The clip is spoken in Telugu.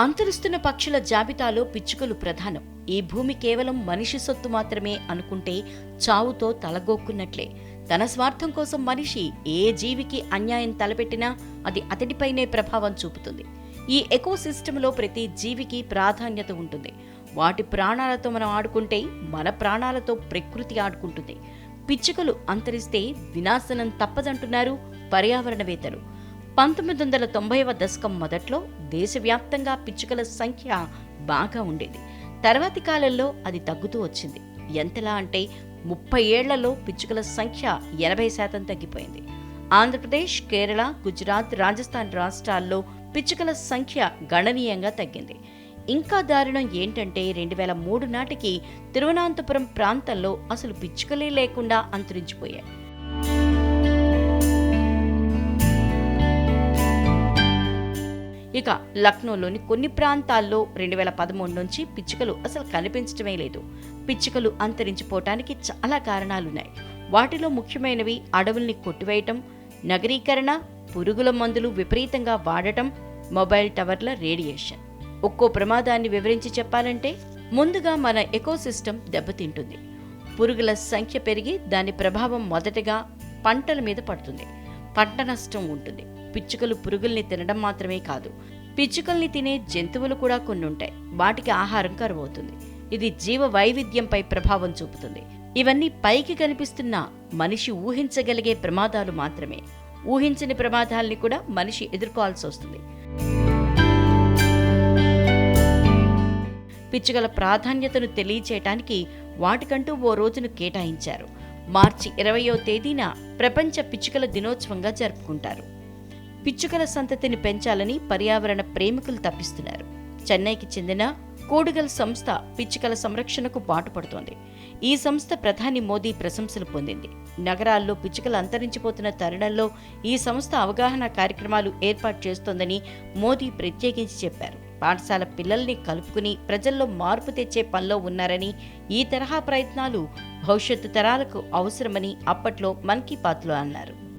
అంతరిస్తున్న పక్షుల జాబితాలో పిచ్చుకలు ప్రధానం. ఈ భూమి కేవలం మనిషి సొత్తు మాత్రమే అనుకుంటే చావుతో తలగొక్కున్నట్లే. తన స్వార్థం కోసం మనిషి ఏ జీవికి అన్యాయం తలపెట్టినా అది అతడిపైనే ప్రభావం చూపుతుంది. ఈ ఎకోసిస్టంలో ప్రతి జీవికి ప్రాధాన్యత ఉంటుంది. వాటి ప్రాణాలతో మనం ఆడుకుంటే మన ప్రాణాలతో ప్రకృతి ఆడుకుంటుంది. పిచ్చుకలు అంతరిస్తే వినాశనం తప్పదంటున్నారు పర్యావరణవేత్తలు. పంతొమ్మిది వందల తొంభైవ దశకం మొదట్లో దేశవ్యాప్తంగా పిచ్చుకల సంఖ్య బాగా ఉండేది. తర్వాతి కాలంలో అది తగ్గుతూ వచ్చింది. ఎంతలా అంటే ముప్పై ఏళ్ళలో పిచ్చుకల సంఖ్య ఎనభై శాతం తగ్గిపోయింది. ఆంధ్రప్రదేశ్ కేరళ గుజరాత్ రాజస్థాన్ రాష్ట్రాల్లో పిచ్చుకల సంఖ్య గణనీయంగా తగ్గింది. ఇంకా దారుణం ఏంటంటే రెండు వేల మూడు నాటికి తిరువనంతపురం ప్రాంతంలో అసలు పిచ్చుకలే లేకుండా అంతరించిపోయాయి. ఇక లక్నోలోని కొన్ని ప్రాంతాల్లో రెండు వేల పదమూడు నుంచి పిచ్చుకలు అసలు కనిపించడమే లేదు. పిచ్చుకలు అంతరించిపోవటానికి చాలా కారణాలున్నాయి. వాటిలో ముఖ్యమైనవి అడవుల్ని కొట్టివేయటం నగరీకరణ పురుగుల మందులు విపరీతంగా వాడటం మొబైల్ టవర్ల రేడియేషన్. ఒక్కో ప్రమాదాన్ని వివరించి చెప్పాలంటే ముందుగా మన ఎకోసిస్టమ్ దెబ్బతింటుంది. పురుగుల సంఖ్య పెరిగి దాని ప్రభావం మొదటగా పంటల మీద పడుతుంది. పంట నష్టం ఉంటుంది. పిచ్చుకలు పురుగుల్ని తినడం మాత్రమే కాదు. పిచ్చుకల్ని తినే జంతువులు కూడా కొన్ని ఉంటాయి వాటికి ఆహారం కరువవుతుంది. ఇది జీవ వైవిధ్యంపై ప్రభావం చూపుతుంది. ఇవన్నీ పైకి కనిపిస్తున్న మనిషి ఊహించగలిగే ప్రమాదాలు మాత్రమే. ఊహించని ప్రమాదాల్ని కూడా మనిషి ఎదుర్కోవాల్సి వస్తుంది. పిచ్చుకల ప్రాధాన్యతను తెలియచేయటానికి వాటికంటూ ఓ రోజును కేటాయించారు. మార్చి ఇరవయో తేదీన ప్రపంచ పిచ్చుకల దినోత్సవంగా జరుపుకుంటారు. పిచ్చుకల సంతతిని పెంచాలని పర్యావరణ ప్రేమికులు తప్పిస్తున్నారు. చెన్నైకి చెందిన కోడుగల్ సంస్థ పిచ్చుకల సంరక్షణకు పాటుపడుతోంది. ఈ సంస్థ ప్రధాని మోదీ ప్రశంసలు పొందింది. నగరాల్లో పిచ్చుకలు అంతరించిపోతున్న తరుణంలో ఈ సంస్థ అవగాహన కార్యక్రమాలు ఏర్పాటు చేస్తోందని మోదీ ప్రత్యేకించి చెప్పారు. పాఠశాల పిల్లల్ని కలుపుకుని ప్రజల్లో మార్పు తెచ్చే పనిలో ఉన్నారని ఈ తరహా ప్రయత్నాలు భవిష్యత్తు తరాలకు అవసరమని అప్పట్లో మన్ కీ బాత్లో అన్నారు.